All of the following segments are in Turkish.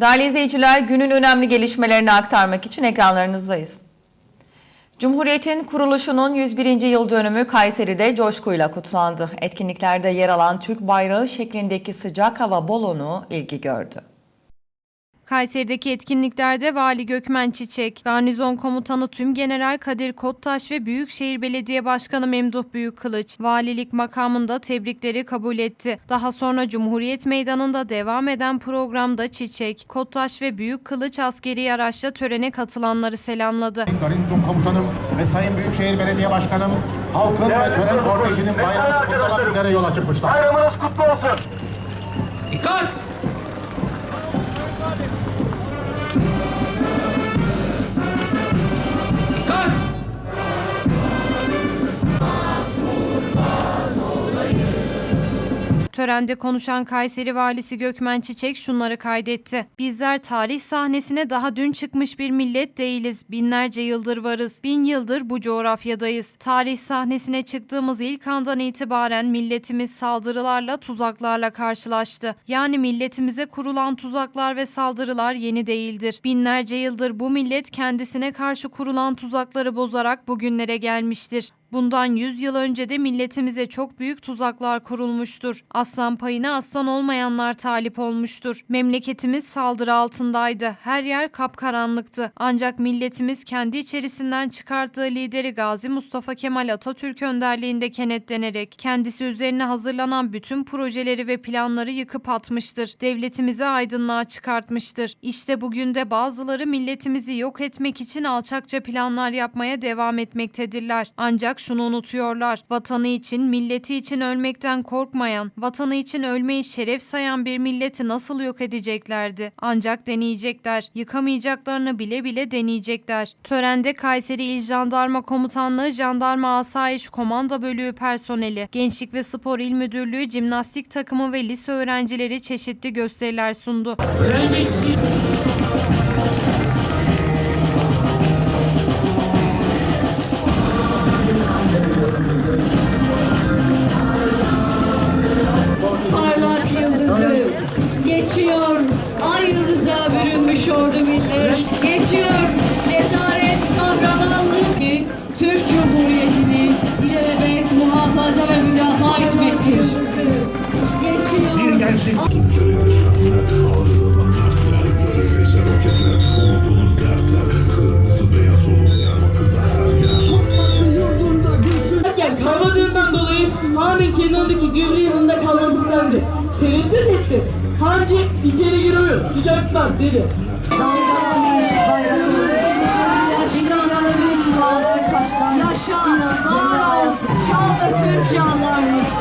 Değerli izleyiciler, günün önemli gelişmelerini aktarmak için ekranlarınızdayız. Cumhuriyet'in kuruluşunun 101. yıl dönümü Kayseri'de coşkuyla kutlandı. Etkinliklerde yer alan Türk bayrağı şeklindeki sıcak hava balonu ilgi gördü. Kayseri'deki etkinliklerde Vali Gökmen Çiçek, Garnizon Komutanı Tüm General Kadir Kottaş ve Büyükşehir Belediye Başkanı Memduh Büyükkılıç valilik makamında tebrikleri kabul etti. Daha sonra Cumhuriyet Meydanı'nda devam eden programda Çiçek, Kottaş ve Büyükkılıç askeri araçla törene katılanları selamladı. Garnizon Komutanım ve Sayın Büyükşehir Belediye Başkanım halkın ve tören kortejinin bayrağını kutlamak üzere yola çıkmışlar. Bayramınız kutlu olsun. Dikkat! Törende konuşan Kayseri Valisi Gökmen Çiçek şunları kaydetti. Bizler tarih sahnesine daha dün çıkmış bir millet değiliz. Binlerce yıldır varız. Bin yıldır bu coğrafyadayız. Tarih sahnesine çıktığımız ilk andan itibaren milletimiz saldırılarla, tuzaklarla karşılaştı. Yani milletimize kurulan tuzaklar ve saldırılar yeni değildir. Binlerce yıldır bu millet kendisine karşı kurulan tuzakları bozarak bugünlere gelmiştir. Bundan 100 yıl önce de milletimize çok büyük tuzaklar kurulmuştur. Aslan payına aslan olmayanlar talip olmuştur. Memleketimiz saldırı altındaydı. Her yer kapkaranlıktı. Ancak milletimiz kendi içerisinden çıkarttığı lideri Gazi Mustafa Kemal Atatürk önderliğinde kenetlenerek kendisi üzerine hazırlanan bütün projeleri ve planları yıkıp atmıştır. Devletimizi aydınlığa çıkartmıştır. İşte bugün de bazıları milletimizi yok etmek için alçakça planlar yapmaya devam etmektedirler. Ancak şunu unutuyorlar. Vatanı için, milleti için ölmekten korkmayan, vatanı için ölmeyi şeref sayan bir milleti nasıl yok edeceklerdi? Ancak deneyecekler. Yıkamayacaklarını bile bile deneyecekler. Törende Kayseri İl Jandarma Komutanlığı Jandarma Asayiş Komanda Bölüğü personeli, Gençlik ve Spor İl Müdürlüğü jimnastik takımı ve lise öğrencileri çeşitli gösteriler sundu. parlak içeri giriyor? Sıcaklar dedi. Yaşa, var ol, şanlı Türk jandarması.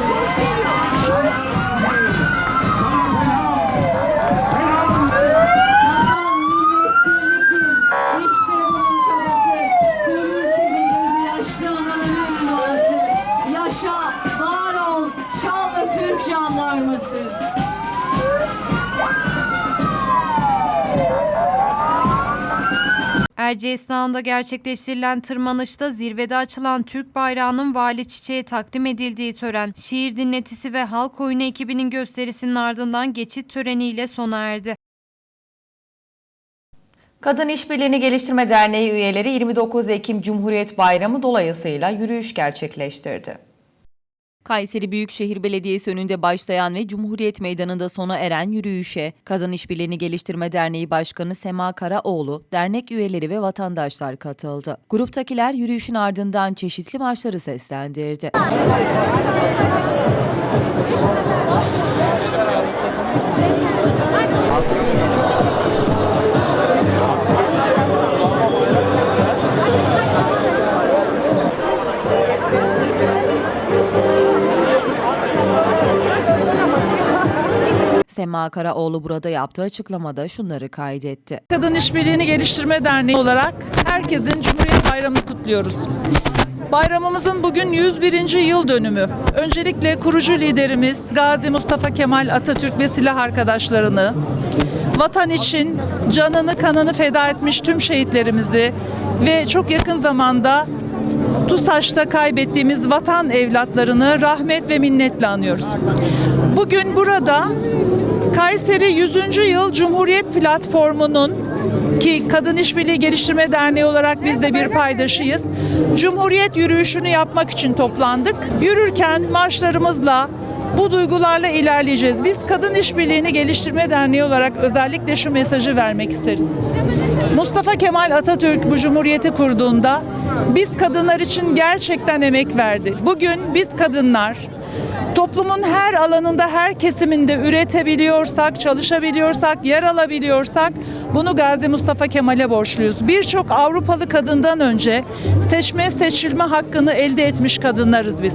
Erciyes Dağı'nda gerçekleştirilen tırmanışta zirvede açılan Türk bayrağının vali çiçeğe takdim edildiği tören, şiir dinletisi ve halk oyunu ekibinin gösterisinin ardından geçit töreniyle sona erdi. Kadın İşbirliğini Geliştirme Derneği üyeleri 29 Ekim Cumhuriyet Bayramı dolayısıyla yürüyüş gerçekleştirdi. Kayseri Büyükşehir Belediyesi önünde başlayan ve Cumhuriyet Meydanı'nda sona eren yürüyüşe Kadın İşbirliğini Geliştirme Derneği Başkanı Sema Karaoğlu, dernek üyeleri ve vatandaşlar katıldı. Gruptakiler yürüyüşün ardından çeşitli marşları seslendirdi. Sema Karaoğlu burada yaptığı açıklamada şunları kaydetti. Kadın İşbirliğini Geliştirme Derneği olarak herkesin Cumhuriyet Bayramı'nı kutluyoruz. Bayramımızın bugün 101. yıl dönümü. Öncelikle kurucu liderimiz Gazi Mustafa Kemal Atatürk ve silah arkadaşlarını, vatan için canını kanını feda etmiş tüm şehitlerimizi ve çok yakın zamanda TUSAŞ'ta kaybettiğimiz vatan evlatlarını rahmet ve minnetle anıyoruz. Bugün burada Kayseri 100. Yıl Cumhuriyet Platformu'nun ki Kadın İşbirliği Geliştirme Derneği olarak biz de bir paydaşıyız. Cumhuriyet yürüyüşünü yapmak için toplandık. Yürürken marşlarımızla bu duygularla ilerleyeceğiz. Biz Kadın İşbirliğini Geliştirme Derneği olarak özellikle şu mesajı vermek isteriz. Mustafa Kemal Atatürk bu cumhuriyeti kurduğunda biz kadınlar için gerçekten emek verdi. Bugün biz kadınlar toplumun her alanında, her kesiminde üretebiliyorsak, çalışabiliyorsak, yer alabiliyorsak bunu Gazi Mustafa Kemal'e borçluyuz. Birçok Avrupalı kadından önce seçme seçilme hakkını elde etmiş kadınlarız biz.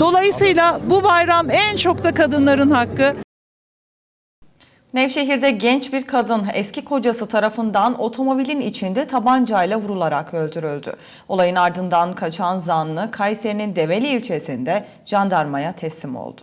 Dolayısıyla bu bayram en çok da kadınların hakkı. Nevşehir'de genç bir kadın eski kocası tarafından otomobilin içinde tabancayla vurularak öldürüldü. Olayın ardından kaçan zanlı Kayseri'nin Develi ilçesinde jandarmaya teslim oldu.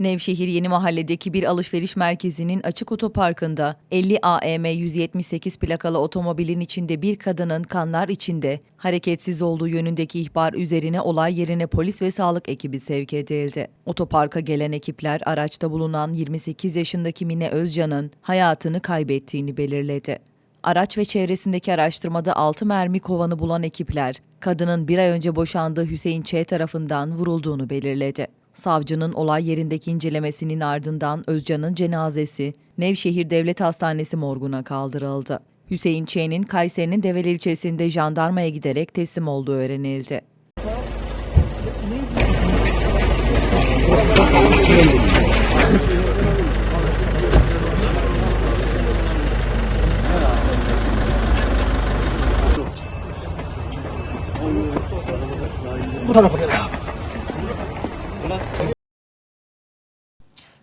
Nevşehir Yeni Mahalle'deki bir alışveriş merkezinin açık otoparkında 50 AM 178 plakalı otomobilin içinde bir kadının kanlar içinde hareketsiz olduğu yönündeki ihbar üzerine olay yerine polis ve sağlık ekibi sevk edildi. Otoparka gelen ekipler araçta bulunan 28 yaşındaki Mine Özcan'ın hayatını kaybettiğini belirledi. Araç ve çevresindeki araştırmada 6 mermi kovanı bulan ekipler, kadının bir ay önce boşandığı Hüseyin Ç. tarafından vurulduğunu belirledi. Savcının olay yerindeki incelemesinin ardından Özcan'ın cenazesi Nevşehir Devlet Hastanesi morguna kaldırıldı. Hüseyin Ç'nin Kayseri'nin Develi ilçesinde jandarmaya giderek teslim olduğu öğrenildi.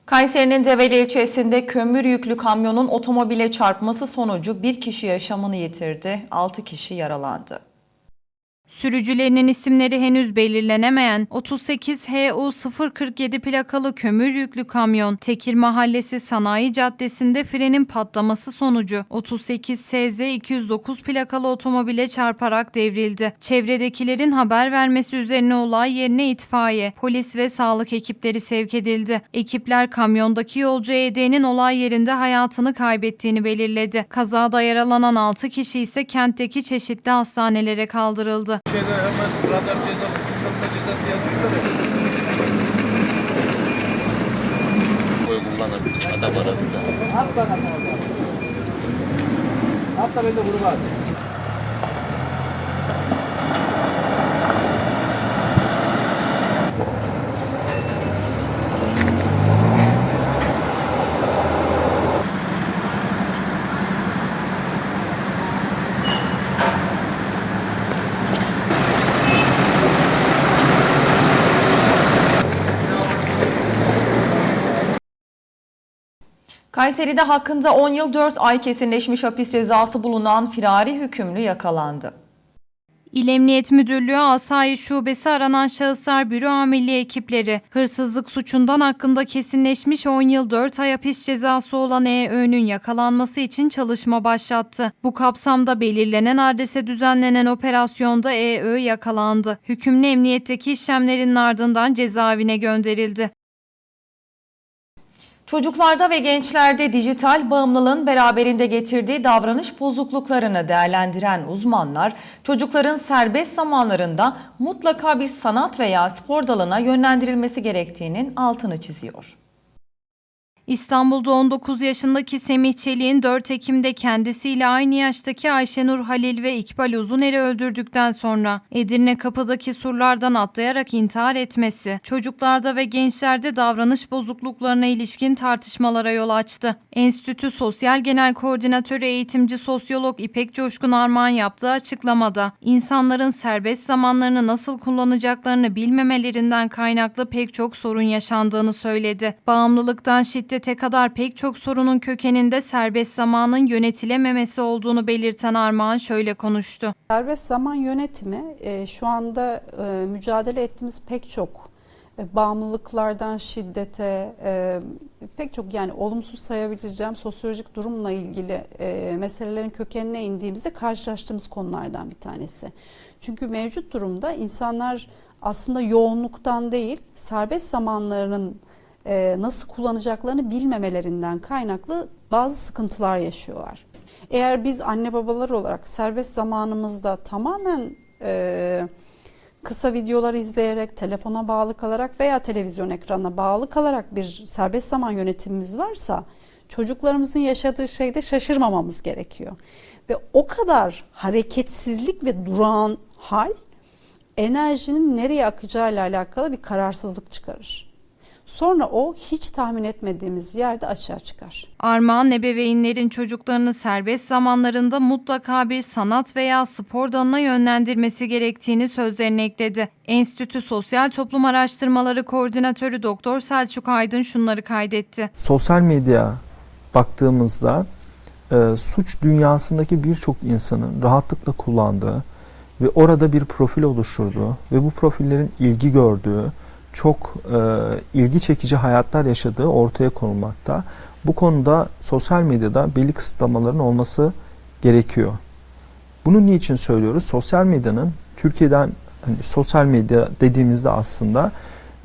Kayseri'nin Develi ilçesinde kömür yüklü kamyonun otomobile çarpması sonucu bir kişi yaşamını yitirdi, 6 kişi yaralandı. Sürücülerinin isimleri henüz belirlenemeyen 38 HU 047 plakalı kömür yüklü kamyon Tekir Mahallesi Sanayi Caddesi'nde frenin patlaması sonucu 38 SZ 209 plakalı otomobile çarparak devrildi. Çevredekilerin haber vermesi üzerine olay yerine itfaiye, polis ve sağlık ekipleri sevk edildi. Ekipler kamyondaki yolcu ED'nin olay yerinde hayatını kaybettiğini belirledi. Kazada yaralanan 6 kişi ise kentteki çeşitli hastanelere kaldırıldı. cezası. Şeyde hemen radar cezası, kuşatma cezası yazıyor da. Uygulanan adam aradı da. At bana sana da. At da ben de vurma Kayseri'de hakkında 10 yıl 4 ay kesinleşmiş hapis cezası bulunan firari hükümlü yakalandı. İl Emniyet Müdürlüğü Asayiş Şubesi aranan şahıslar büro amirliği ekipleri hırsızlık suçundan hakkında kesinleşmiş 10 yıl 4 ay hapis cezası olan EÖ'nün yakalanması için çalışma başlattı. Bu kapsamda belirlenen adrese düzenlenen operasyonda EÖ yakalandı. Hükümlü emniyetteki işlemlerin ardından cezaevine gönderildi. Çocuklarda ve gençlerde dijital bağımlılığın beraberinde getirdiği davranış bozukluklarını değerlendiren uzmanlar, çocukların serbest zamanlarında mutlaka bir sanat veya spor dalına yönlendirilmesi gerektiğinin altını çiziyor. İstanbul'da 19 yaşındaki Semih Çelik'in 4 Ekim'de kendisiyle aynı yaştaki Ayşenur Halil ve İkbal Uzuner'i öldürdükten sonra Edirne kapıdaki surlardan atlayarak intihar etmesi, çocuklarda ve gençlerde davranış bozukluklarına ilişkin tartışmalara yol açtı. Enstitü Sosyal Genel Koordinatörü eğitimci sosyolog İpek Coşkun Armağan yaptığı açıklamada, insanların serbest zamanlarını nasıl kullanacaklarını bilmemelerinden kaynaklı pek çok sorun yaşandığını söyledi. Bağımlılıktan şiddet şiddete kadar pek çok sorunun kökeninde serbest zamanın yönetilememesi olduğunu belirten Armağan şöyle konuştu. Serbest zaman yönetimi e, şu anda e, mücadele ettiğimiz pek çok e, bağımlılıklardan şiddete, pek çok yani olumsuz sayabileceğim sosyolojik durumla ilgili meselelerin kökenine indiğimizde karşılaştığımız konulardan bir tanesi. Çünkü mevcut durumda insanlar aslında yoğunluktan değil, serbest zamanlarının e, nasıl kullanacaklarını bilmemelerinden kaynaklı bazı sıkıntılar yaşıyorlar. Eğer biz anne babalar olarak serbest zamanımızda tamamen e, kısa videolar izleyerek, telefona bağlı kalarak veya televizyon ekranına bağlı kalarak bir serbest zaman yönetimimiz varsa çocuklarımızın yaşadığı şeyde şaşırmamamız gerekiyor. Ve o kadar hareketsizlik ve durağan hal enerjinin nereye akacağıyla alakalı bir kararsızlık çıkarır. Sonra o hiç tahmin etmediğimiz yerde açığa çıkar. Armağan ebeveynlerin çocuklarını serbest zamanlarında mutlaka bir sanat veya spor dalına yönlendirmesi gerektiğini sözlerine ekledi. Enstitü Sosyal Toplum Araştırmaları Koordinatörü Doktor Selçuk Aydın şunları kaydetti. Sosyal medya baktığımızda e, suç dünyasındaki birçok insanın rahatlıkla kullandığı ve orada bir profil oluşturduğu ve bu profillerin ilgi gördüğü, çok e, ilgi çekici hayatlar yaşadığı ortaya konulmakta. Bu konuda sosyal medyada belli kısıtlamaların olması gerekiyor. Bunu niçin söylüyoruz? Sosyal medyanın Türkiye'den hani sosyal medya dediğimizde aslında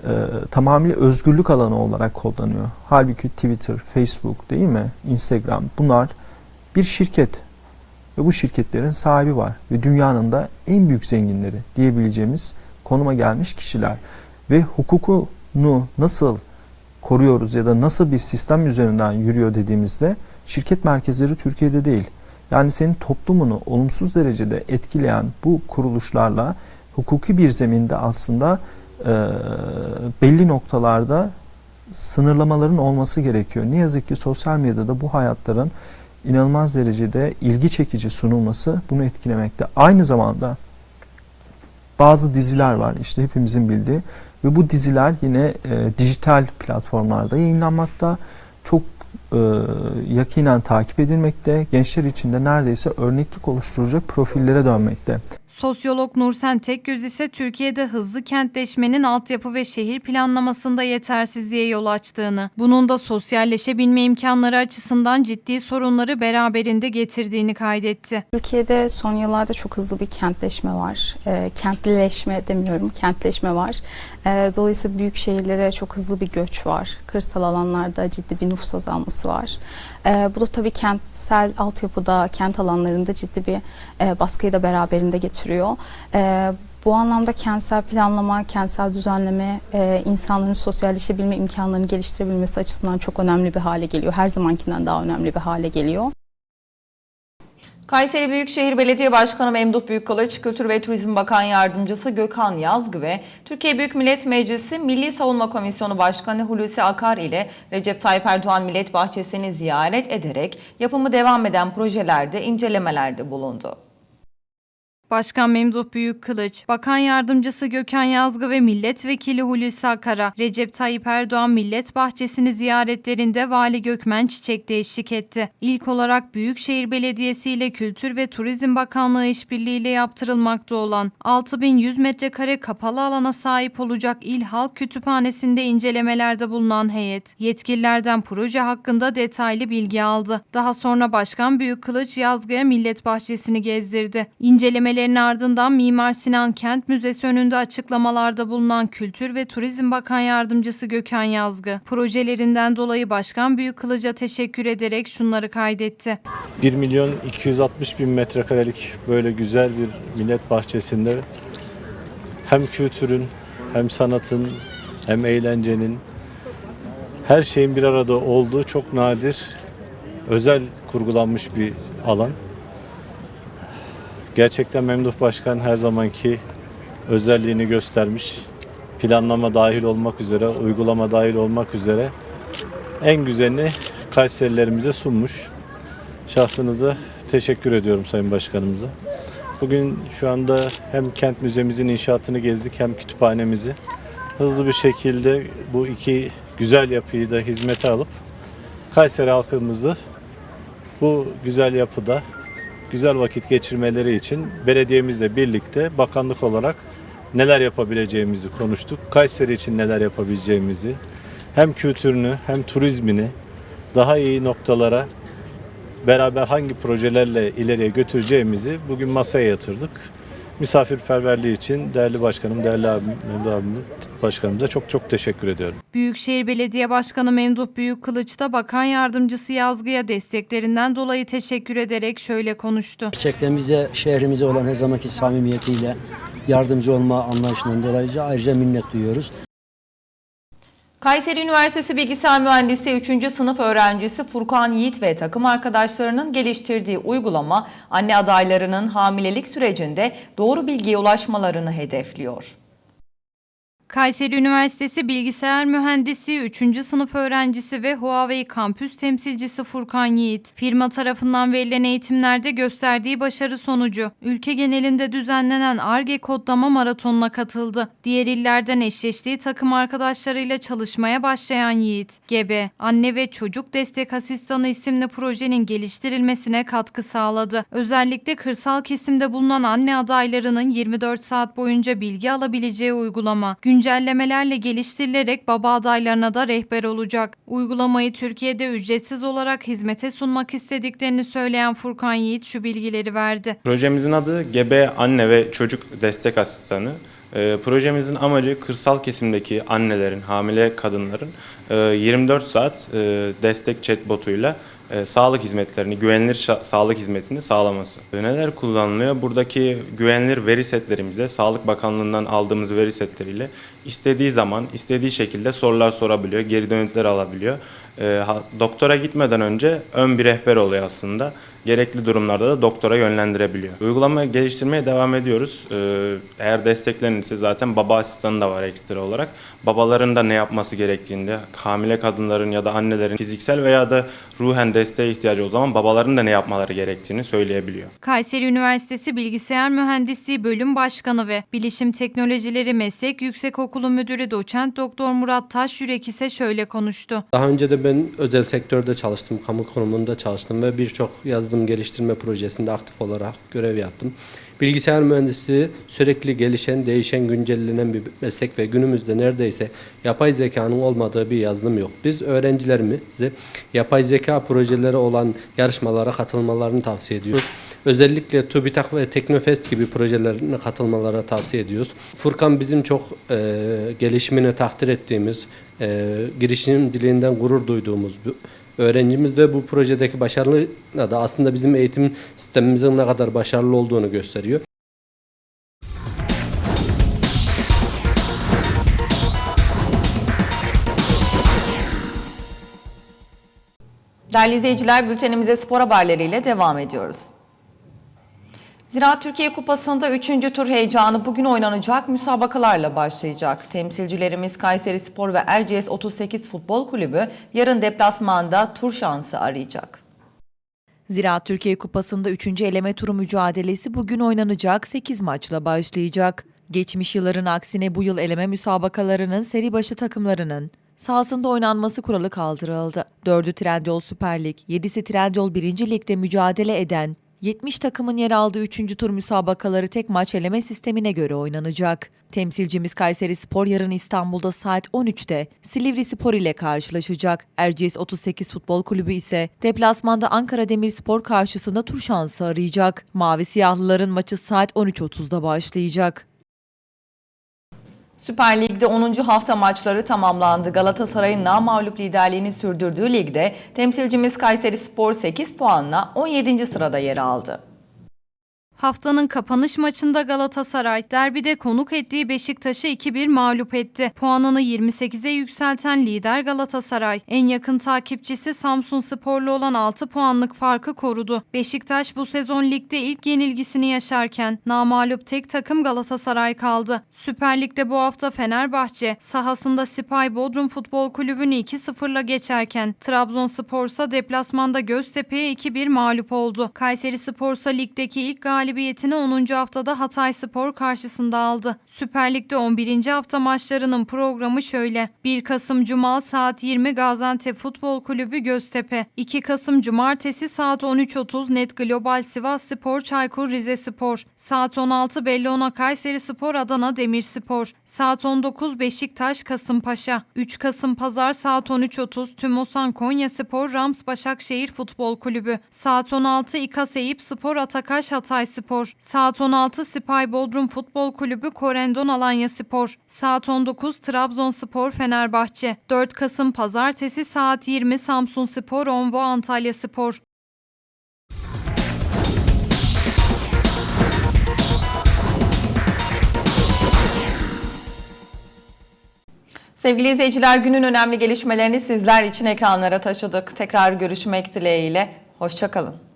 e, tamamıyla özgürlük alanı olarak kullanıyor. Halbuki Twitter, Facebook değil mi? Instagram bunlar bir şirket ve bu şirketlerin sahibi var ve dünyanın da en büyük zenginleri diyebileceğimiz konuma gelmiş kişiler ve hukukunu nasıl koruyoruz ya da nasıl bir sistem üzerinden yürüyor dediğimizde şirket merkezleri Türkiye'de değil. Yani senin toplumunu olumsuz derecede etkileyen bu kuruluşlarla hukuki bir zeminde aslında e, belli noktalarda sınırlamaların olması gerekiyor. Ne yazık ki sosyal medyada bu hayatların inanılmaz derecede ilgi çekici sunulması bunu etkilemekte. Aynı zamanda bazı diziler var işte hepimizin bildiği ve bu diziler yine e, dijital platformlarda yayınlanmakta. Çok e, yakinen takip edilmekte. Gençler için de neredeyse örneklik oluşturacak profillere dönmekte. Sosyolog Nursen Tekgöz ise Türkiye'de hızlı kentleşmenin altyapı ve şehir planlamasında yetersizliğe yol açtığını, bunun da sosyalleşebilme imkanları açısından ciddi sorunları beraberinde getirdiğini kaydetti. Türkiye'de son yıllarda çok hızlı bir kentleşme var. E, kentlileşme demiyorum, kentleşme var. E, dolayısıyla büyük şehirlere çok hızlı bir göç var. Kırsal alanlarda ciddi bir nüfus azalması var. E, bu da tabii kentsel altyapıda, kent alanlarında ciddi bir e, baskıyı da beraberinde getiriyor. E, bu anlamda kentsel planlama, kentsel düzenleme e, insanların sosyalleşebilme imkanlarını geliştirebilmesi açısından çok önemli bir hale geliyor. Her zamankinden daha önemli bir hale geliyor. Kayseri Büyükşehir Belediye Başkanı Memduh Büyükkılıç, Kültür ve Turizm Bakan Yardımcısı Gökhan Yazgı ve Türkiye Büyük Millet Meclisi Milli Savunma Komisyonu Başkanı Hulusi Akar ile Recep Tayyip Erdoğan Millet Bahçesi'ni ziyaret ederek yapımı devam eden projelerde incelemelerde bulundu. Başkan Memduh Büyükkılıç, Bakan Yardımcısı Gökhan Yazgı ve Milletvekili Hulusi Akar'a Recep Tayyip Erdoğan Millet Bahçesi'ni ziyaretlerinde Vali Gökmen Çiçek de eşlik etti. İlk olarak Büyükşehir Belediyesi ile Kültür ve Turizm Bakanlığı işbirliğiyle yaptırılmakta olan 6100 metrekare kapalı alana sahip olacak İl Halk Kütüphanesi'nde incelemelerde bulunan heyet, yetkililerden proje hakkında detaylı bilgi aldı. Daha sonra Başkan Büyükkılıç Yazgı'ya Millet Bahçesi'ni gezdirdi. İncelemeleri Görüşmelerin ardından Mimar Sinan Kent Müzesi önünde açıklamalarda bulunan Kültür ve Turizm Bakan Yardımcısı Gökhan Yazgı, projelerinden dolayı Başkan Büyükkılıç'a teşekkür ederek şunları kaydetti. 1 milyon 260 bin metrekarelik böyle güzel bir millet bahçesinde hem kültürün hem sanatın hem eğlencenin her şeyin bir arada olduğu çok nadir özel kurgulanmış bir alan. Gerçekten Memduh Başkan her zamanki özelliğini göstermiş. Planlama dahil olmak üzere, uygulama dahil olmak üzere en güzelini Kayserilerimize sunmuş. Şahsınızda teşekkür ediyorum Sayın Başkanımıza. Bugün şu anda hem kent müzemizin inşaatını gezdik hem kütüphanemizi. Hızlı bir şekilde bu iki güzel yapıyı da hizmete alıp Kayseri halkımızı bu güzel yapıda güzel vakit geçirmeleri için belediyemizle birlikte bakanlık olarak neler yapabileceğimizi konuştuk. Kayseri için neler yapabileceğimizi, hem kültürünü hem turizmini daha iyi noktalara beraber hangi projelerle ileriye götüreceğimizi bugün masaya yatırdık. Misafirperverliği için değerli başkanım, değerli abim, Memduh abim, başkanımıza çok çok teşekkür ediyorum. Büyükşehir Belediye Başkanı Memduh Büyükkılıç da Bakan Yardımcısı Yazgı'ya desteklerinden dolayı teşekkür ederek şöyle konuştu. Gerçekten bize şehrimize olan her zamanki samimiyetiyle yardımcı olma anlayışından dolayı ayrıca minnet duyuyoruz. Kayseri Üniversitesi Bilgisayar Mühendisliği 3. sınıf öğrencisi Furkan Yiğit ve takım arkadaşlarının geliştirdiği uygulama anne adaylarının hamilelik sürecinde doğru bilgiye ulaşmalarını hedefliyor. Kayseri Üniversitesi Bilgisayar Mühendisliği 3. sınıf öğrencisi ve Huawei kampüs temsilcisi Furkan Yiğit, firma tarafından verilen eğitimlerde gösterdiği başarı sonucu ülke genelinde düzenlenen ARGE kodlama maratonuna katıldı. Diğer illerden eşleştiği takım arkadaşlarıyla çalışmaya başlayan Yiğit, GEBE, Anne ve Çocuk Destek Asistanı isimli projenin geliştirilmesine katkı sağladı. Özellikle kırsal kesimde bulunan anne adaylarının 24 saat boyunca bilgi alabileceği uygulama, güncellemelerle geliştirilerek baba adaylarına da rehber olacak. Uygulamayı Türkiye'de ücretsiz olarak hizmete sunmak istediklerini söyleyen Furkan Yiğit şu bilgileri verdi. Projemizin adı Gebe Anne ve Çocuk Destek Asistanı. Ee, projemizin amacı kırsal kesimdeki annelerin, hamile kadınların e, 24 saat e, destek chatbotuyla e, sağlık hizmetlerini, güvenilir sağlık hizmetini sağlaması. Neler kullanılıyor? Buradaki güvenilir veri setlerimize, Sağlık Bakanlığı'ndan aldığımız veri setleriyle istediği zaman, istediği şekilde sorular sorabiliyor, geri dönütler alabiliyor. E, ha- doktora gitmeden önce ön bir rehber oluyor aslında. Gerekli durumlarda da doktora yönlendirebiliyor. Uygulamayı geliştirmeye devam ediyoruz. Ee, eğer desteklenirse zaten baba asistanı da var ekstra olarak. Babaların da ne yapması gerektiğinde, hamile kadınların ya da annelerin fiziksel veya da ruhen desteğe ihtiyacı o zaman babaların da ne yapmaları gerektiğini söyleyebiliyor. Kayseri Üniversitesi Bilgisayar Mühendisliği Bölüm Başkanı ve Bilişim Teknolojileri Meslek Yüksekokulu Müdürü Doçent Doktor Murat Taşyürek ise şöyle konuştu. Daha önce de ben özel sektörde çalıştım, kamu konumunda çalıştım ve birçok yazılım geliştirme projesinde aktif olarak görev yaptım. Bilgisayar mühendisliği sürekli gelişen, değişen, güncellenen bir meslek ve günümüzde neredeyse yapay zekanın olmadığı bir yazılım yok. Biz öğrencilerimizi yapay zeka projeleri olan yarışmalara katılmalarını tavsiye ediyoruz. Özellikle TÜBİTAK ve Teknofest gibi projelerine katılmalara tavsiye ediyoruz. Furkan bizim çok e, gelişimini takdir ettiğimiz, e, girişimciliğinden gurur duyduğumuz bir öğrencimiz ve bu projedeki başarılı da aslında bizim eğitim sistemimizin ne kadar başarılı olduğunu gösteriyor. Değerli izleyiciler bültenimize spor haberleriyle devam ediyoruz. Ziraat Türkiye Kupası'nda 3. tur heyecanı bugün oynanacak müsabakalarla başlayacak. Temsilcilerimiz Kayseri Spor ve Erciyes 38 Futbol Kulübü yarın deplasmanda tur şansı arayacak. Ziraat Türkiye Kupası'nda 3. eleme turu mücadelesi bugün oynanacak 8 maçla başlayacak. Geçmiş yılların aksine bu yıl eleme müsabakalarının seri başı takımlarının sahasında oynanması kuralı kaldırıldı. 4'ü Trendyol Süper Lig, 7'si Trendyol 1. Lig'de mücadele eden 70 takımın yer aldığı 3. tur müsabakaları tek maç eleme sistemine göre oynanacak. Temsilcimiz Kayseri Spor yarın İstanbul'da saat 13'te Silivri Spor ile karşılaşacak. Erciyes 38 Futbol Kulübü ise deplasmanda Ankara Demirspor karşısında tur şansı arayacak. Mavi Siyahlıların maçı saat 13.30'da başlayacak. Süper Lig'de 10. hafta maçları tamamlandı. Galatasaray'ın namağlup liderliğini sürdürdüğü ligde temsilcimiz Kayseri Spor 8 puanla 17. sırada yer aldı. Haftanın kapanış maçında Galatasaray derbide konuk ettiği Beşiktaş'ı 2-1 mağlup etti. Puanını 28'e yükselten lider Galatasaray. En yakın takipçisi Samsun Sporlu olan 6 puanlık farkı korudu. Beşiktaş bu sezon ligde ilk yenilgisini yaşarken namağlup tek takım Galatasaray kaldı. Süper Lig'de bu hafta Fenerbahçe sahasında Sipay Bodrum Futbol Kulübü'nü 2-0'la geçerken Trabzonspor ise deplasmanda Göztepe'ye 2-1 mağlup oldu. Kayseri Spor ise ligdeki ilk galibiyetini 10. haftada Hatay Spor karşısında aldı. Süper Lig'de 11. hafta maçlarının programı şöyle. 1 Kasım Cuma saat 20 Gaziantep Futbol Kulübü Göztepe. 2 Kasım Cumartesi saat 13.30 Net Global Sivas Spor Çaykur Rizespor. Saat 16 Bellona Kayseri Spor Adana Demirspor. Saat 19 Beşiktaş Kasımpaşa. 3 Kasım Pazar saat 13.30 Tümosan Konya Spor Rams Başakşehir Futbol Kulübü. Saat 16 İKAS Eyüp Spor Atakaş Hatay Spor. Spor. Saat 16 Sipay Bodrum Futbol Kulübü Korendon Alanya Spor. Saat 19 Trabzonspor Fenerbahçe. 4 Kasım Pazartesi saat 20 Samsun Spor Onvo Antalya Spor. Sevgili izleyiciler günün önemli gelişmelerini sizler için ekranlara taşıdık. Tekrar görüşmek dileğiyle. Hoşçakalın.